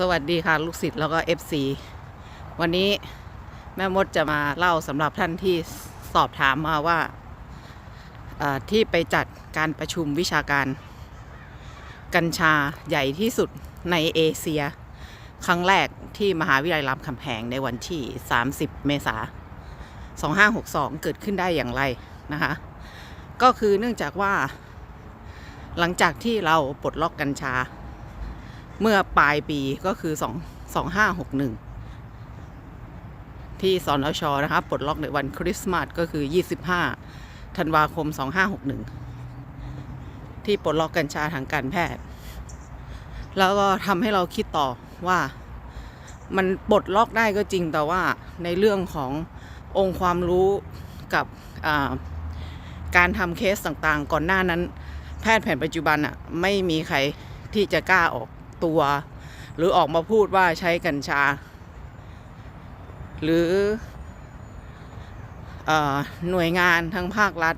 สวัสดีค่ะลูกศิษย์แล้วก็ FC วันนี้แม่มดจะมาเล่าสำหรับท่านที่สอบถามมาว่าที่ไปจัดการประชุมวิชาการ กัญชาใหญ่ที่สุดในเอเชีย ครั้งแรกที่มหาวิทยาลัยรามคำแหงในวันที่ 30 เมษายน 2562 เกิดขึ้นได้อย่างไรนะคะ ก็คือเนื่องจากว่า หลังจากที่เราปลดล็อกกัญชา เมื่อปลายปีก็คือ 2 2561 ที่สนอชอนะคะปลดล็อกในวันคริสต์มาสก็คือ 25 ธันวาคม 2561 ที่ปลดล็อกกัญชาทางการแพทย์ แล้วก็ทำให้เราคิดต่อว่ามันปลดล็อกได้ก็จริงแต่ว่าในเรื่องขององค์ความรู้กับการทำเคสต่างๆ ก่อนหน้านั้น แพทย์แผนปัจจุบันอะไม่มีใครที่จะกล้าออก ตัว หรือออกมาพูดว่าใช้กัญชา หรือออหน่วยงานทั้งภาครัฐ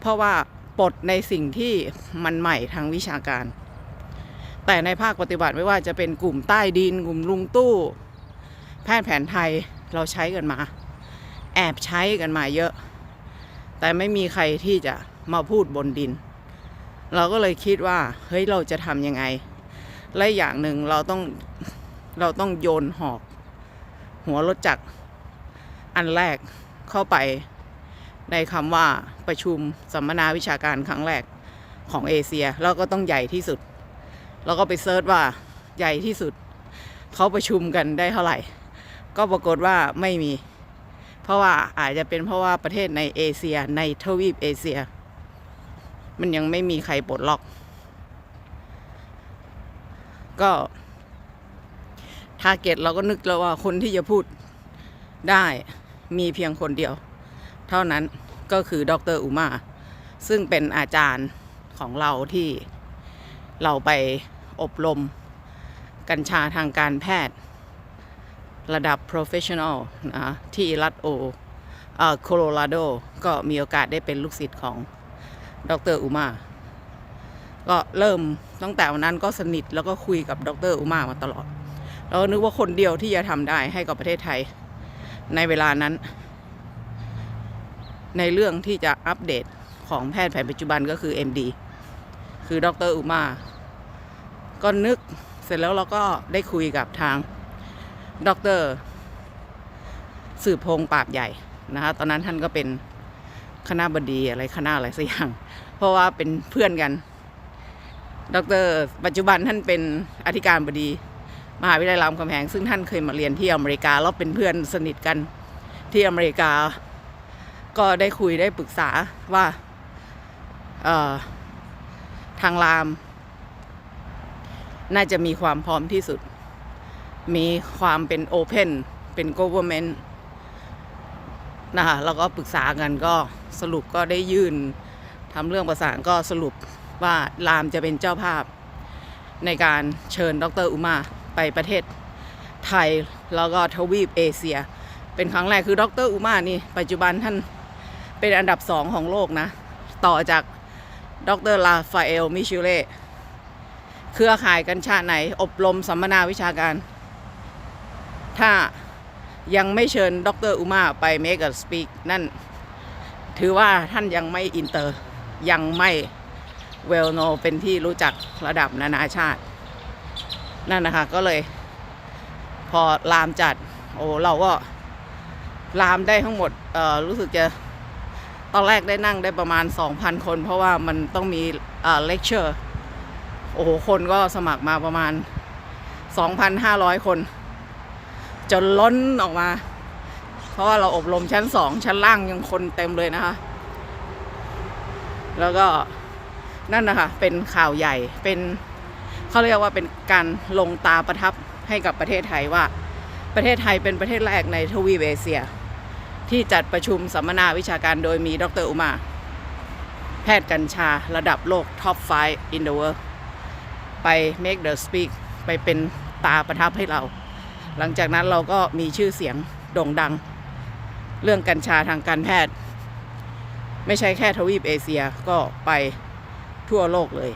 เพราะว่าปลดในสิ่งที่มันใหม่ทางวิชาการ แต่ในภาคปฏิบัติไม่ว่าจะเป็นกลุ่มใต้ดิน กลุ่มลุงตู้ แพทย์แผนไทยเราใช้กันมา แอบใช้กันมาเยอะ แต่ไม่มีใครที่จะมาพูดบนดิน เราก็เลยคิดว่า เฮ้ยเราจะทำยังไง และอย่างหนึ่งเราต้องเราต้องโยนหอก หัวรถจักรอันแรกเข้าไปในคำว่าประชุมสัมมนาวิชาการครั้งแรกของเอเชีย แล้วก็ต้องใหญ่ที่สุด แล้วก็ไปเซิร์ชว่าใหญ่ที่สุด เขาประชุมกันได้เท่าไหร่ ก็ปรากฏว่าไม่มี เพราะว่าอาจจะเป็นเพราะว่าประเทศในเอเชียในทวีปเอเชีย มันยังไม่มีใครปลดล็อก ก็ทาร์เก็ตเราก็นึกแล้วว่าคนที่จะพูดได้มีเพียงคนเดียว เท่านั้นก็คือดรอุมา ซึ่งเป็นอาจารย์ของเราที่เราไปอบรมกัญชาทางการแพทย์ ระดับ professional นะที่รัฐโอโคโลราโด ก็มีโอกาสได้เป็นลูกศิษย์ของดรอุมา ก็เริ่ม ตั้งแต่วันนั้นก็สนิทแล้วก็คุยกับดรอุมามาตลอดเราก็นึกว่าคนเดียวที่จะทำได้ให้กับประเทศไทย ในเวลานั้น ในเรื่องที่จะอัปเดตของแพทย์แผนปัจจุบันก็คือ MD คือดรอุมาก็นึกเสร็จแล้วเราก็ได้คุยกับทางดรสืบพงษ์ปราบใหญ่นะคะตอนนั้นท่านก็เป็นคณะบดีอะไรคณะอะไรสักอย่าง เพราะว่าเป็นเพื่อนกัน ดร ปัจจุบันท่านเป็นอธิการบดี มหาวิทยาลัยรามคำแหง ซึ่งท่านเคยมาเรียนที่อเมริกาแล้วเป็นเพื่อนสนิทกันที่อเมริกา ก็ได้คุยได้ปรึกษาว่าทางราม น่าจะมีความพร้อมที่สุด มีความเป็นโอเพนเป็น government นะคะแล้วก็ปรึกษากันก็สรุปก็ได้ยื่นทำเรื่องประสานก็สรุป ว่ารามจะเป็นเจ้าภาพ ในการเชิญดรอุมาไปประเทศไทยแล้วก็ทวีปเอเชีย เป็นครั้งแรกคือดรอุมานี่ปัจจุบันท่านเป็นอันดับสองของโลกนะ ต่อจากดรลาฟาเอลมิชิเล่เครือข่ายกัญชาไหน อบรมสัมมนาวิชาการ ถ้ายังไม่เชิญดรอุมาไปเมก a สปีกนั่น ถือว่าท่านยังไม่อินเตอร์ยังไม่ เวลโนเป็นที่รู้จักระดับนานาชาติ นั่นนะคะก็เลย พอลามจัด โอ้เราก็ลามได้ทั้งหมดเอ่อรู้สึกจะตอนแรกได้นั่งได้ประมาณ 2,000 คน เพราะว่ามันต้องมีเอ่อเลคเชอร์โอ้โหคนก็สมัครมาประมาณ 2,500 คน จนล้นออกมา เพราะว่าเราอบรมชั้นสองชั้นล่างยังคนเต็มเลยนะคะ แล้วก็ นั่นนะคะเป็นข่าวใหญ่เป็นเขาเรียกว่าเป็นการลงตาประทับให้กับประเทศไทยว่า ประเทศไทยเป็นประเทศแรกในทวีปเอเชีย ที่จัดประชุมสัมมนาวิชาการโดยมีดรอุมา แพทย์กัญชาระดับโลก top 5 in the world ไป make the speak ไปเป็นตาประทับให้เรา หลังจากนั้นเราก็มีชื่อเสียงโด่งดัง เรื่องกัญชาทางการแพทย์ ไม่ใช่แค่ทวีปเอเชียก็ไป ทั่วโลกเลย